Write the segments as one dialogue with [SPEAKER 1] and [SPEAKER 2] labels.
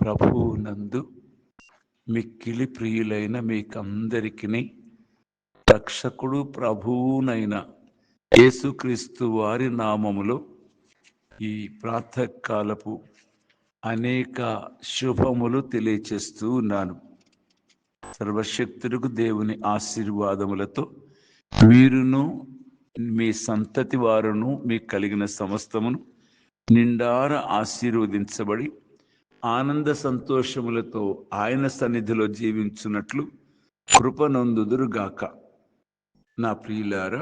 [SPEAKER 1] ప్రభువునందు మిక్కిలి ప్రియులైన మీకందరికీ రక్షకుడు ప్రభువునైన యేసుక్రీస్తు వారి నామములో ఈ ప్రాతకాలపు అనేక శుభములు తెలియచేస్తూ ఉన్నాను. సర్వశక్తులకు దేవుని ఆశీర్వాదములతో మీరును మీ సంతతి వారును మీకు కలిగిన సమస్తమును నిండార ఆశీర్వదించబడి ఆనంద సంతోషములతో ఆయన సన్నిధిలో జీవించున్నట్లు కృపనొందుదురుగాక నా ప్రియులారా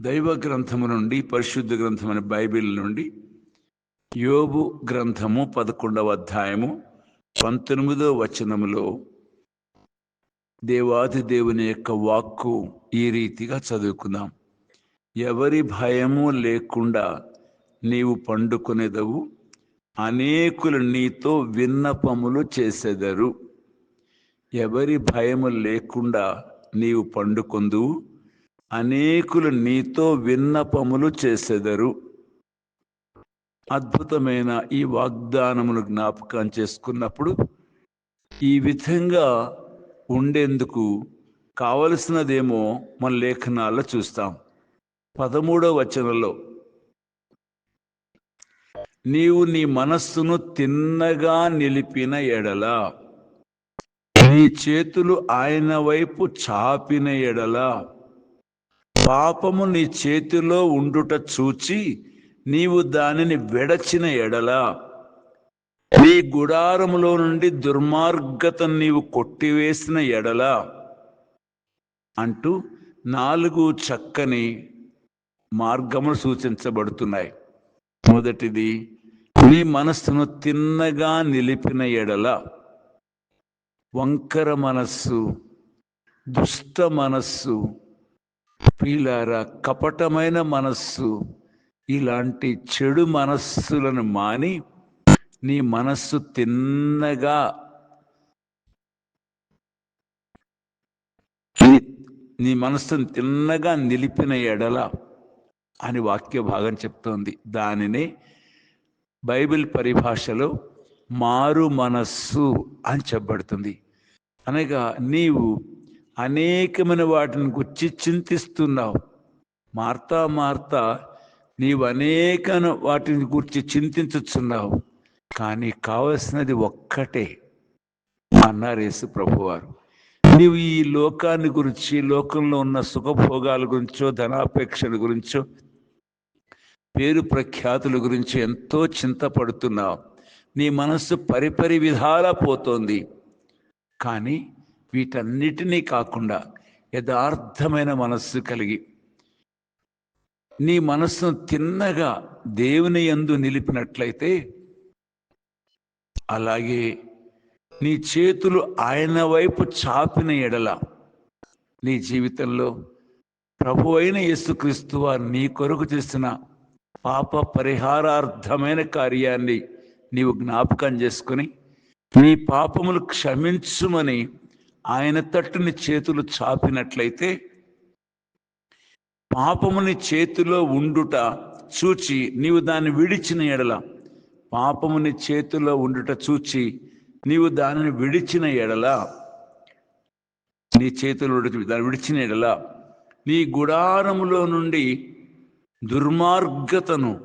[SPEAKER 1] దైవ గ్రంథము నుండి పరిశుద్ధ గ్రంథమైన బైబిల్ నుండి యోబు గ్రంథము పదకొండవ అధ్యాయము పంతొమ్మిదో వచనములో దేవాది దేవుని యొక్క వాక్కు ఈ రీతిగా చదువుకుందాం. ఎవరి భయము లేకుండా నీవు పండుకునేదవు అనేకులు నీతో విన్నపములు చేసెదరు. ఎవరి భయము లేకుండా నీవు పండుకొందువు అనేకులు నీతో విన్నపములు చేసెదరు. అద్భుతమైన ఈ వాగ్దానమును జ్ఞాపకం చేసుకున్నప్పుడు ఈ విధంగా ఉండేందుకు కావలసినదేమో మన లేఖనాల్లో చూస్తాం. పదమూడవ వచనంలో నీవు నీ మనస్సును తిన్నగా నిలిపిన ఎడల నీ చేతులు ఆయన వైపు చాపిన ఎడల పాపము నీ చేతిలో ఉండుట చూచి నీవు దానిని విడచిన ఎడల నీ గుడారములో నుండి దుర్మార్గత నీవు కొట్టివేసిన ఎడల అంటూ నాలుగు చక్కని మార్గములు సూచించబడుతున్నాయి. మొదటిది నీ మనస్సును తిన్నగా నిలిపిన ఎడల వంకర మనస్సు దుష్ట మనస్సు పీలారా కపటమైన మనస్సు ఇలాంటి చెడు మనస్సులను మాని నీ మనస్సు తిన్నగా నీ మనస్సును తిన్నగా నిలిపిన ఎడల అని వాక్య భాగం చెప్తోంది. దానినే బైబిల్ పరిభాషలో మారు మనస్సు అని చెప్పబడుతుంది. అనగా నీవు అనేకమైన వాటిని గుర్చి చింతిస్తున్నావు. మార్తా మార్తా నీవు అనేక వాటిని గురించి చింతించుచున్నావు. కానీ కావలసినది ఒక్కటే అన్నారు యేసు ప్రభువారు. నీవు ఈ లోకాన్ని గురించి లోకంలో ఉన్న సుఖభోగాల గురించో ధనాపేక్షల గురించో పేరు ప్రఖ్యాతుల గురించి ఎంతో చింతపడుతున్నావు నీ మనస్సు పరిపరి విధాలా పోతోంది. కానీ వీటన్నిటినీ కాకుండా యథార్థమైన మనస్సు కలిగి. నీ మనస్సును తిన్నగా దేవుని యందు నిలిపినట్లయితే అలాగే నీ చేతులు ఆయన వైపు చాపిన ఎడల నీ జీవితంలో ప్రభు అయిన యేసుక్రీస్తు వారు నీ కొరకు చేసిన పాప పరిహారార్థమైన కార్యాన్ని నీవు జ్ఞాపకం చేసుకుని నీ పాపములు క్షమించుమని ఆయన తట్టుని చేతులు చాపినట్లయితే పాపముని చేతిలో ఉండుట చూచి నీవు దాన్ని విడిచిన ఎడల పాపముని చేతిలో ఉండుట చూచి నీవు దానిని విడిచిన ఎడల నీ చేతులు దాన్ని విడిచిన ఎడల నీ గుడారములో నుండి దుర్మార్గతను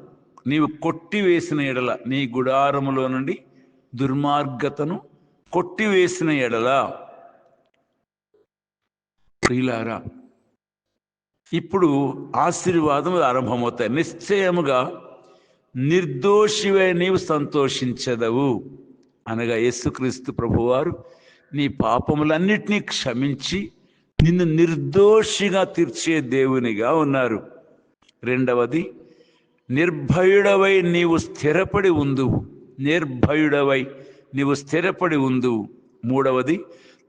[SPEAKER 1] నీవు కొట్టివేసిన ఎడల నీ గుడారములో నుండి దుర్మార్గతను కొట్టివేసిన ఎడల. ప్రియులారా ఇప్పుడు ఆశీర్వాదం ఆరంభమవుతాయి. నిశ్చయముగా నిర్దోషివే నీవు సంతోషించదవు. అనగా యేసుక్రీస్తు ప్రభువారు నీ పాపములన్నిటినీ క్షమించి నిన్ను నిర్దోషిగా తీర్చే దేవునిగా ఉన్నారు. రెండవది నిర్భయుడవై నీవు స్థిరపడి ఉందువు నిర్భయుడవై నీవు స్థిరపడి ఉందువు మూడవది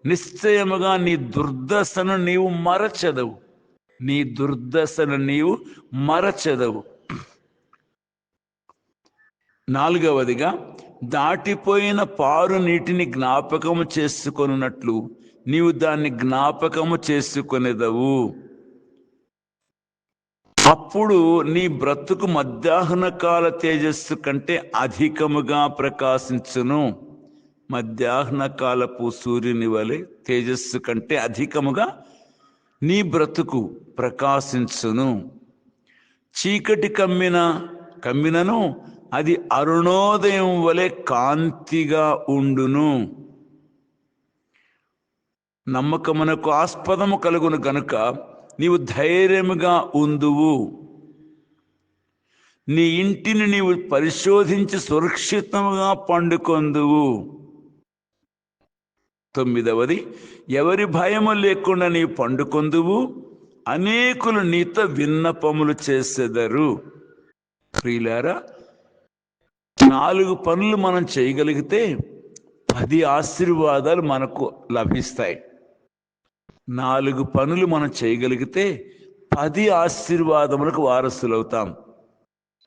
[SPEAKER 1] నిశ్చయముగా నీ దుర్దశను నీవు మరచదవు. నీ దుర్దశను నీవు మరచదవు. నాలుగవదిగా దాటిపోయిన పారు నీటిని జ్ఞాపకము చేసుకొనున్నట్లు నీవు దాన్ని జ్ఞాపకము చేసుకొనేదవు. అప్పుడు నీ బ్రతుకు మధ్యాహ్న కాల తేజస్సు కంటే అధికముగా ప్రకాశించును. మధ్యాహ్న కాలపు సూర్యుని వలె తేజస్సు కంటే అధికముగా నీ బ్రతుకు ప్రకాశించును. చీకటి కమ్మిన కమ్మినను అది అరుణోదయం వలె కాంతిగా ఉండును. నమ్మకమునకు ఆస్పదము కలుగును గనుక నీవు ధైర్యముగా ఉందువు. నీ ఇంటిని నీవు పరిశోధించి సురక్షితముగా పండుకొందువు. తొమ్మిదవది ఎవరి భయము లేకుండా నీవు పండుకొందువు అనేకులు నీతో విన్నపములు చేసేదరు. ప్రియులారా నాలుగు పనులు మనం చేయగలిగితే పది ఆశీర్వాదాలు మనకు లభిస్తాయి. నాలుగు పనులు మనం చేయగలిగితే పది ఆశీర్వాదములకు వారసులవుతాం.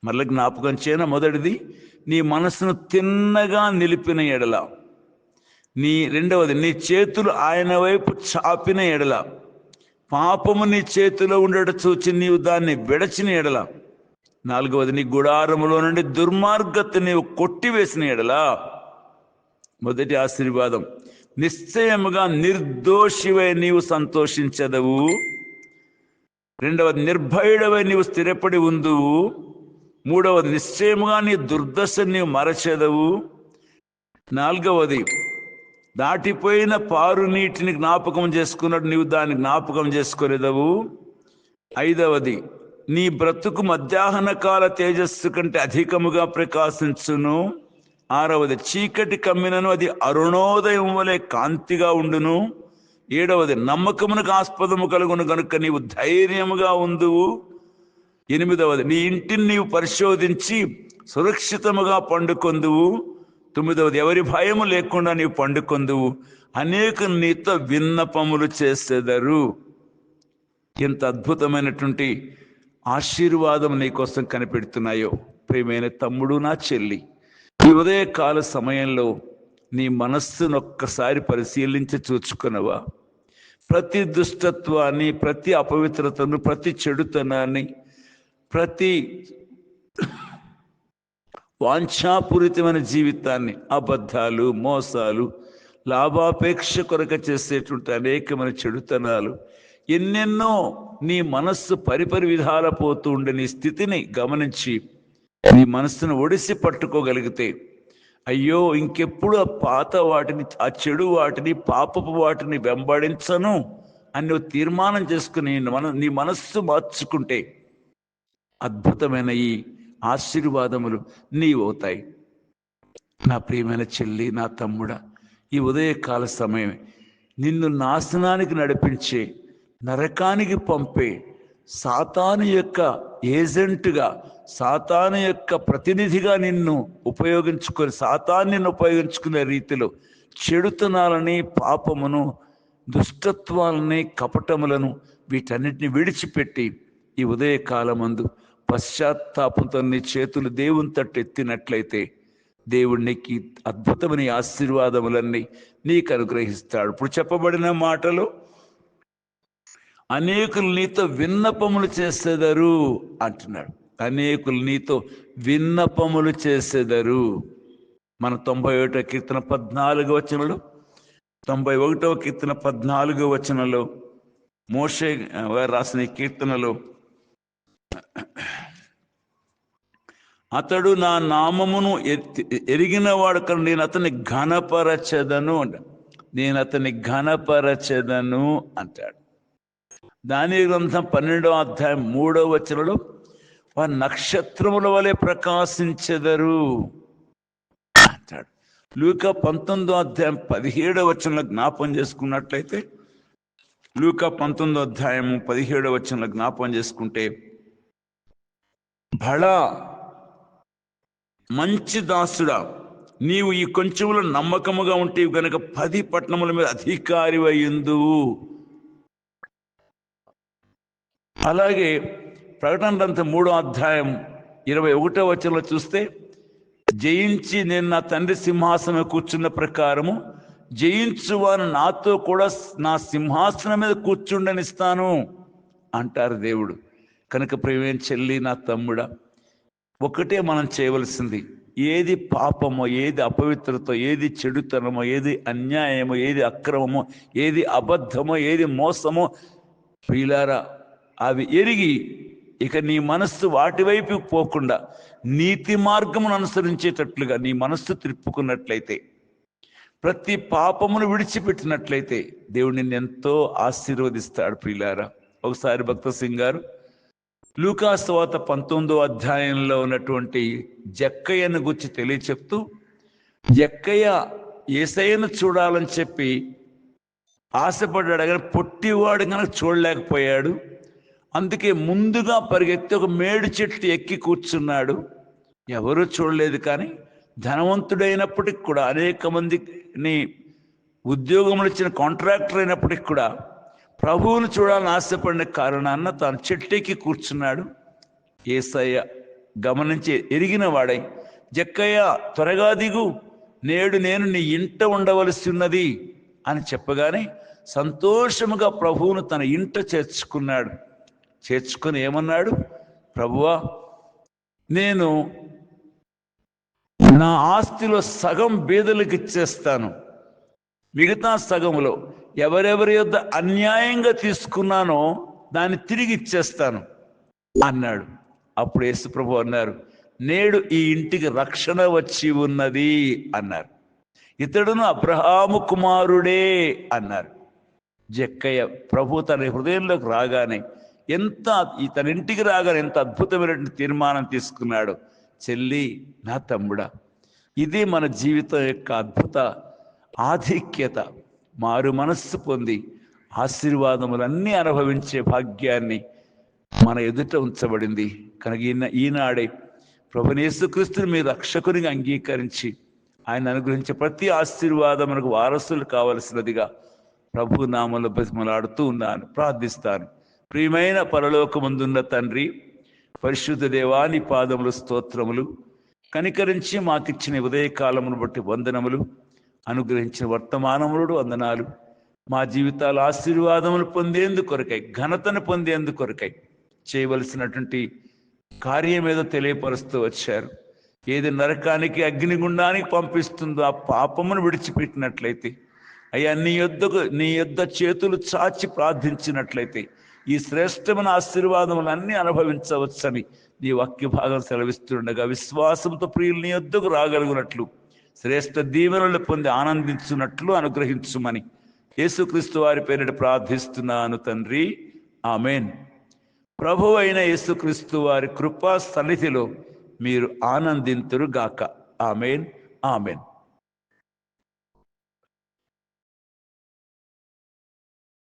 [SPEAKER 1] మళ్ళీ జ్ఞాపకం చేయన మొదటిది నీ మనసును తిన్నగా నిలిపిన ఎడల. నీ రెండవది నీ చేతులు ఆయన వైపు చాపిన ఎడల. పాపము నీ చేతిలో ఉండట చూచి నీవు దాన్ని విడచిన ఎడల. నాలుగవది నీ గుడారములో నుండి దుర్మార్గత నీవు కొట్టివేసిన ఎడల. మొదటి ఆశీర్వాదం నిశ్చయముగా నిర్దోషివై నీవు సంతోషించదవు. రెండవది నిర్భయుడవై నీవు స్థిరపడి ఉందువు మూడవది నిశ్చయముగా నీ దుర్దశ నీవు మరచెదవు. నాలుగవది దాటిపోయిన పారు నీటిని జ్ఞాపకం చేసుకున్నట్టు నీవు దాన్ని జ్ఞాపకం చేసుకునేదవు ఐదవది నీ బ్రతుకు మధ్యాహ్న కాల తేజస్సు కంటే అధికముగా ప్రకాశించును. ఆరవది చీకటి కమ్మినను అది అరుణోదయం వలె కాంతిగా ఉండును. ఏడవది నమ్మకమునకు ఆస్పదము కలుగును కనుక నీవు ధైర్యముగా ఉందువు ఎనిమిదవది నీ ఇంటిని నీవు పరిశోధించి సురక్షితముగా పండుకొందువు తొమ్మిదవది ఎవరి భయము లేకుండా నీవు పండుకొందువు అనేక నీతో విన్నపములు చేసేదరు. ఎంత అద్భుతమైనటువంటి ఆశీర్వాదం నీకోసం కనిపెడుతున్నాయో. ప్రియమైన తమ్ముడు నా చెల్లి. ఈ ఉదయకాల సమయంలో నీ మనస్సును ఒక్కసారి పరిశీలించి చూచుకునవా. ప్రతి దుష్టత్వాన్ని ప్రతి అపవిత్రతను ప్రతి చెడుతనాన్ని ప్రతి వాంఛాపూరితమైన జీవితాన్ని అబద్ధాలు మోసాలు లాభాపేక్ష కొరక చేసేటువంటి అనేకమైన చెడుతనాలు ఎన్నెన్నో నీ మనస్సు పరిపరి విధాల పోతూ ఉండే నీ స్థితిని గమనించి నీ మనస్సును ఒడిసి పట్టుకోగలిగితే అయ్యో ఇంకెప్పుడు ఆ పాత వాటిని ఆ చెడు వాటిని పాపపు వాటిని వెంబడించను అని నువ్వు తీర్మానం చేసుకుని మన నీ మనస్సు మార్చుకుంటే అద్భుతమైన ఈ ఆశీర్వాదములు నీవవుతాయి. నా ప్రియమైన చెల్లి నా తమ్ముడా ఈ ఉదయకాల సమయమే నిన్ను నాశనానికి నడిపించే నరకానికి పంపే సాతాను యొక్క ఏజెంట్గా సాతాను యొక్క ప్రతినిధిగా నిన్ను ఉపయోగించుకొని సాతాన్ని నిన్ను ఉపయోగించుకునే రీతిలో చెడుతనాలని పాపమును దుష్టత్వాలని కపటములను వీటన్నిటిని విడిచిపెట్టి ఈ ఉదయకాలమందు పశ్చాత్తాపంతో నీ చేతులు దేవుని తట్టు ఎత్తినట్లయితే దేవుడు నీకు అద్భుతమైన ఆశీర్వాదములన్నీ నీకు అనుగ్రహిస్తాడు. ఇప్పుడు చెప్పబడిన మాటలు అనేకులు నీతో విన్నపములు చేసేదరు అంటున్నాడు. అనేకులు నీతో విన్నపములు చేసేదరు. మన తొంభై ఒకటో కీర్తన పద్నాలుగో వచనంలో తొంభై ఒకటవ కీర్తన పద్నాలుగో వచనంలో మోషే వారు రాసిన కీర్తనలో అతడు నా నామమును ఎరిగిన వాడు కను నేను అతన్ని ఘనపరచదను అంట. నేను అతన్ని ఘనపరచదను అంటాడు. దాని గ్రంథం పన్నెండవ అధ్యాయం మూడవ వచనంలో వారు నక్షత్రముల వలె ప్రకాశించెదరు అంటాడు. లూక పంతొమ్మిదో అధ్యాయం పదిహేడవ వచనంలో జ్ఞాపం చేసుకున్నట్లయితే లూక పంతొమ్మిదో అధ్యాయం పదిహేడవ వచనంలో జ్ఞాపం చేసుకుంటే బళ మంచి దాసుడా నీవు ఈ కొంచెంలో నమ్మకముగా ఉంటే గనక పది పట్టణముల మీద అధికారి అయ్యిందువు అలాగే ప్రకటన గ్రంథం మూడో అధ్యాయం ఇరవై ఒకటో వచనంలో చూస్తే జయించి నేను నా తండ్రి సింహాసనం కూర్చున్న ప్రకారము జయించువారు నాతో కూడా నా సింహాసనం మీద కూర్చుండనిస్తాను అంటారు దేవుడు. కనుక ప్రేమేం చెల్లి నా తమ్ముడా ఒకటే మనం చేయవలసింది. ఏది పాపమో ఏది అపవిత్రతో ఏది చెడుతనమో ఏది అన్యాయమో ఏది అక్రమమో ఏది అబద్ధమో ఏది మోసమో ప్రియులారా అవి ఎరిగి ఇక నీ మనస్సు వాటి వైపు పోకుండా నీతి మార్గమును అనుసరించేటట్లుగా నీ మనస్సు తిప్పుకున్నట్లయితే ప్రతి పాపమును విడిచిపెట్టినట్లయితే దేవుడు నిన్ను ఎంతో ఆశీర్వదిస్తాడు ప్రియులారా. ఒకసారి భక్త సింగ్ గారు లూకాస్తవాత పంతొమ్మిదో అధ్యాయంలో ఉన్నటువంటి జక్కయ్యను గురించి తెలియచెప్తూ జక్కయ్య ఏసయ్యను చూడాలని చెప్పి ఆశపడ్డాడు కానీ పొట్టివాడు కనుక చూడలేకపోయాడు. అందుకే ముందుగా పరిగెత్తి ఒక మేడు చెట్టు ఎక్కి కూర్చున్నాడు. ఎవరూ చూడలేదు కానీ ధనవంతుడైనప్పటికి కూడా అనేక మందిని ఉద్యోగములు ఇచ్చిన కాంట్రాక్టర్ అయినప్పటికి కూడా ప్రభువును చూడాలని ఆశపడిన కారణాన్న తాను చెట్టెక్కి కూర్చున్నాడు. ఏసయ్య గమనించి ఎరిగిన వాడై జక్కయ్య త్వరగా దిగు నేడు నేను నీ ఇంట ఉండవలసి ఉన్నది అని చెప్పగానే సంతోషముగా ప్రభువును తన ఇంట చేర్చుకున్నాడు. చేర్చుకొని ఏమన్నాడు? ప్రభువా నేను నా ఆస్తిలో సగం బీదలకు ఇచ్చేస్తాను. మిగతా సగంలో ఎవరెవరి యొద్ అన్యాయంగా తీసుకున్నానో దాన్ని తిరిగి ఇచ్చేస్తాను అన్నాడు. అప్పుడు యేసుప్రభు అన్నారు నేడు ఈ ఇంటికి రక్షణ వచ్చి ఉన్నది అన్నారు. ఇతడును అబ్రహాము కుమారుడే అన్నారు. జక్కయ్య ప్రభు తన హృదయంలోకి రాగానే ఎంత ఈ తన ఇంటికి రాగానే ఎంత అద్భుతమైనటువంటి తీర్మానం తీసుకున్నాడు. చెల్లి నా తమ్ముడా ఇది మన జీవితం యొక్క అద్భుత ఆధిక్యత. మారు మనస్సు పొంది ఆశీర్వాదములన్నీ అనుభవించే భాగ్యాన్ని మన ఎదుట ఉంచబడింది. కనుక ఈయన ఈనాడే ప్రభునేసుక్రీస్తుని మీ రక్షకునిగా అంగీకరించి ఆయన అనుగ్రహించే ప్రతి ఆశీర్వాదం మనకు వారసులు కావలసినదిగా ప్రభు నామలు బతిమలాడుతూ ఉన్నాను. ప్రార్థిస్తాను. ప్రియమైన పరలోకముందున్న తండ్రి పరిశుద్ధ దేవాని పాదములు స్తోత్రములు కనికరించి మాకిచ్చిన ఉదయకాలమును బట్టి వందనములు అనుగ్రహించిన వర్తమానములు వందనాలు. మా జీవితాల ఆశీర్వాదములు పొందేందుకు కొరకై ఘనతను పొందేందుకు కొరకై చేయవలసినటువంటి కార్యం ఏదో తెలియపరుస్తూ వచ్చారు. ఏది నరకానికి అగ్నిగుండానికి పంపిస్తుందో ఆ పాపమును విడిచిపెట్టినట్లయితే అయ్యా నీ యొద్దకు నీ యొద్ద చేతులు చాచి ప్రార్థించినట్లయితే ఈ శ్రేష్టమైన ఆశీర్వాదములన్నీ అనుభవించవచ్చని నీ వాక్య భాగం సెలవిస్తుండగా విశ్వాసంతో ప్రియులు నీ వద్దకు రాగలుగునట్లు శ్రేష్ఠ దీవెనలు పొంది ఆనందించున్నట్లు అనుగ్రహించుమని యేసుక్రీస్తు వారి పేరిట ప్రార్థిస్తున్నాను తండ్రి. ఆమెన్. ప్రభు అయిన యేసుక్రీస్తు వారి కృపా సన్నిధిలో మీరు ఆనందింతురుగాక. ఆమెన్. ఆమెన్.